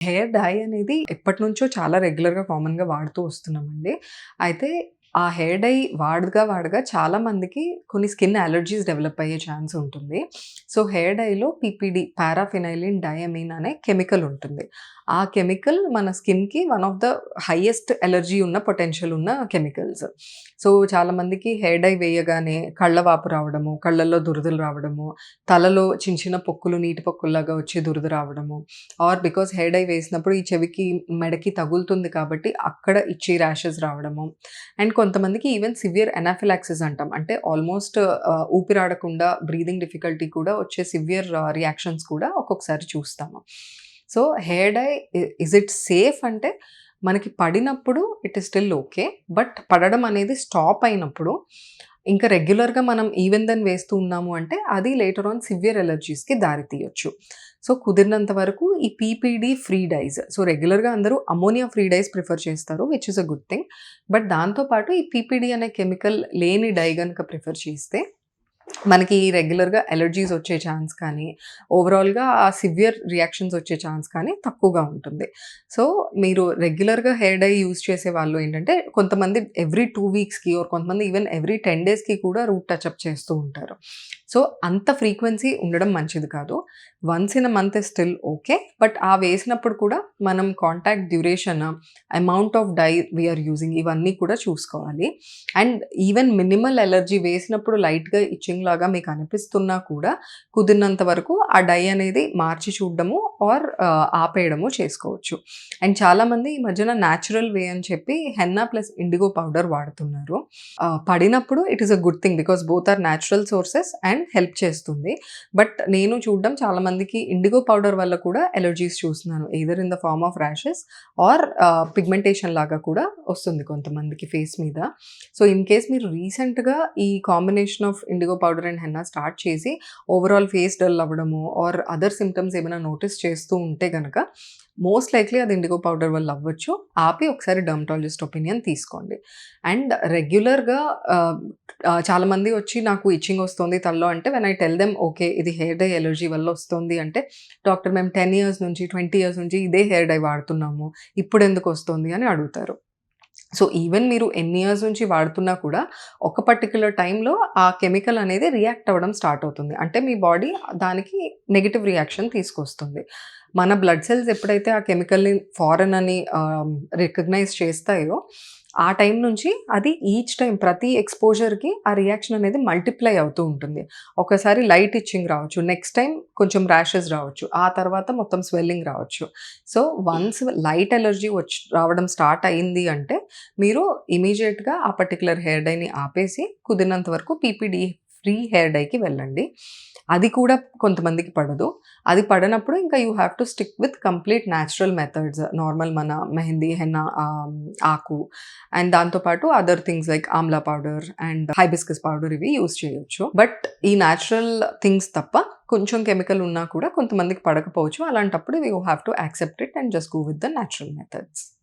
Hair dye అనేది ఎప్పటి నుంచో చాలా రెగ్యులర్‌గా కామన్‌గా వాడుతూ వస్తున్నామండి. అయితే ఆ హెయిర్ డై వాడగా, వాడగా చాలామందికి కొన్ని స్కిన్ అలర్జీస్ డెవలప్ అయ్యే ఛాన్స్ ఉంటుంది. సో, హెయిర్ డైలో పీపీడి పారాఫినైలిన్ డయామీన్ అనే కెమికల్ ఉంటుంది. ఆ కెమికల్ మన స్కిన్‌కి one of the highest allergy ఉన్న పొటెన్షియల్ ఉన్న కెమికల్స్. సో, చాలామందికి హెయిర్ డై వేయగానే కళ్ళ వాపు రావడము, కళ్ళల్లో దురదలు రావడము, తలలో చిన్న చిన్న పొక్కులు నీటి పొక్కుల్లాగా వచ్చి దురద రావడము, ఆర్ బికాస్ హెయిర్ డై వేసినప్పుడు ఈ చెవికి, మెడకి తగులుతుంది కాబట్టి అక్కడ ఇచ్చి ర్యాషెస్ రావడము. అండ్ కొంతమందికి ఈవెన్ సివియర్ ఎనాఫిలాక్సిస్ అంటాం. అంటే ఆల్మోస్ట్ ఊపిరాడకుండా బ్రీదింగ్ డిఫికల్టీ కూడా వచ్చే సివియర్ రియాక్షన్స్ కూడా ఒక్కొక్కసారి చూస్తాము. So, hair dye is it safe అంటే మనకి పడినప్పుడు it is still okay. But పడడం అనేది స్టాప్ అయినప్పుడు ఇంకా రెగ్యులర్‌గా మనం ఈవెన్ దెన్ వేస్తూ ఉన్నాము అంటే అది లేటర్ ఆన్ సివియర్ ఎలర్జీస్కి దారితీయొచ్చు సో, కుదిరినంత వరకు ఈ పీపీడీ ఫ్రీ డైస్ సో, రెగ్యులర్‌గా అందరూ అమ్మోనియా ఫ్రీ డైస్ ప్రిఫర్ చేస్తారు which is a good thing. But దాంతో పాటు ఈ పీపీడీ అనే కెమికల్ లేని డై కనుక ప్రిఫర్ చేస్తే మనకి రెగ్యులర్‌గా ఎలర్జీస్ వచ్చే ఛాన్స్ కానీ, ఓవరాల్‌గా ఆ సివియర్ రియాక్షన్స్ వచ్చే ఛాన్స్ కానీ తక్కువగా ఉంటుంది. సో, మీరు రెగ్యులర్‌గా హెయిర్ డై యూజ్ చేసే వాళ్ళు ఏంటంటే కొంతమంది ఎవ్రీ టూ వీక్స్‌కి ఓర్ కొంతమంది ఈవెన్ ఎవ్రీ 10 డేస్‌కి కూడా రూట్ టచ్అప్ చేస్తూ ఉంటారు. సో, అంత ఫ్రీక్వెన్సీ ఉండడం మంచిది కాదు. Once in a month is still okay. But ఆ వేసినప్పుడు కూడా మనం contact duration, amount of dye we are using ఇవన్నీ కూడా చూసుకోవాలి. అండ్ ఈవెన్ మినిమల్ ఎలర్జీ వేసినప్పుడు లైట్‌గా ఇచ్చింగ్ లాగా మీకు అనిపిస్తున్నా కూడా కుదిరినంత వరకు ఆ డై అనేది మార్చి చూడడము ఆర్ ఆపేయడము చేసుకోవచ్చు. అండ్ చాలామంది ఈ మధ్యన న్యాచురల్ వే అని చెప్పి హెన్నా ప్లస్ ఇండిగో పౌడర్ వాడుతున్నారు. పడినప్పుడు it is a good thing because both are natural sources and help చేస్తుంది. బట్ నేను చూడడం చాలామందికి ఇండిగో పౌడర్ వల్ల కూడా ఎలర్జీస్ చూస్తున్నాను. Either in the form of rashes or pigmentation లాగా కూడా వస్తుంది కొంతమందికి ఫేస్ మీద. సో, ఇన్ కేస్ మీరు రీసెంట్‌గా ఈ combination of indigo powder and henna start చేసి ఓవరాల్ ఫేస్ డల్ అవ్వడము ఆర్ అదర్ సిమ్టమ్స్ ఏమైనా నోటీస్ చేస్తూ ఉంటే కనుక మోస్ట్ లైక్లీ అది ఇండిగో పౌడర్ వల్ల అవ్వచ్చు. ఆపి ఒకసారి డర్మటాలజిస్ట్ ఒపీనియన్ తీసుకోండి. అండ్ రెగ్యులర్‌గా చాలామంది వచ్చి నాకు ఇచ్చింగ్ వస్తుంది తల్లో అంటే when I tell them okay. ఇది హెయిర్ డై ఎలర్జీ వల్ల వస్తుంది అంటే డాక్టర్ మేము 10 ఇయర్స్ నుంచి, 20 ఇయర్స్ నుంచి ఇదే హెయిర్ డై వాడుతున్నాము. ఇప్పుడు ఎందుకు వస్తుంది అని అడుగుతారు. సో, ఈవెన్ మీరు ఎన్ని ఇయర్స్ నుంచి వాడుతున్నా కూడా ఒక పర్టిక్యులర్ టైంలో ఆ కెమికల్ అనేది రియాక్ట్ అవ్వడం స్టార్ట్ అవుతుంది. అంటే మీ బాడీ దానికి నెగిటివ్ రియాక్షన్ తీసుకొస్తుంది. మన బ్లడ్ సెల్స్ ఎప్పుడైతే ఆ కెమికల్‌ని ఫారెన్ అని రికగ్నైజ్ చేస్తాయో ఆ టైం నుంచి అది ఈచ్ టైం ప్రతి ఎక్స్‌పోజర్‌కి ఆ రియాక్షన్ అనేది మల్టిప్లై అవుతూ ఉంటుంది. ఒకసారి లైట్ ఇచ్చింగ్ రావచ్చు. నెక్స్ట్ టైం కొంచెం ర్యాషెస్ రావచ్చు. ఆ తర్వాత మొత్తం స్వెల్లింగ్ రావచ్చు. సో, వన్స్ లైట్ ఎలర్జీ వచ్చి రావడం స్టార్ట్ అయింది అంటే మీరు ఇమీడియట్గా ఆ పర్టికులర్ హెయిర్ డైని ఆపేసి కుదిరినంత వరకు పీపీడీ ఫ్రీ హెయిర్ డైకి వెళ్ళండి. అది కూడా కొంతమందికి పడదు. అది పడనప్పుడు ఇంకా you have to stick with complete natural methods normal మన మెహందీ, హెన్న ఆకు అండ్ దాంతో పాటు other things like amla powder and hibiscus powder ఇవి యూజ్ చేయొచ్చు. బట్ ఈ న్యాచురల్ థింగ్స్ తప్ప కొంచెం కెమికల్ ఉన్నా కూడా కొంతమందికి పడకపోవచ్చు. అలాంటప్పుడు you have to accept it and just go with the natural methods.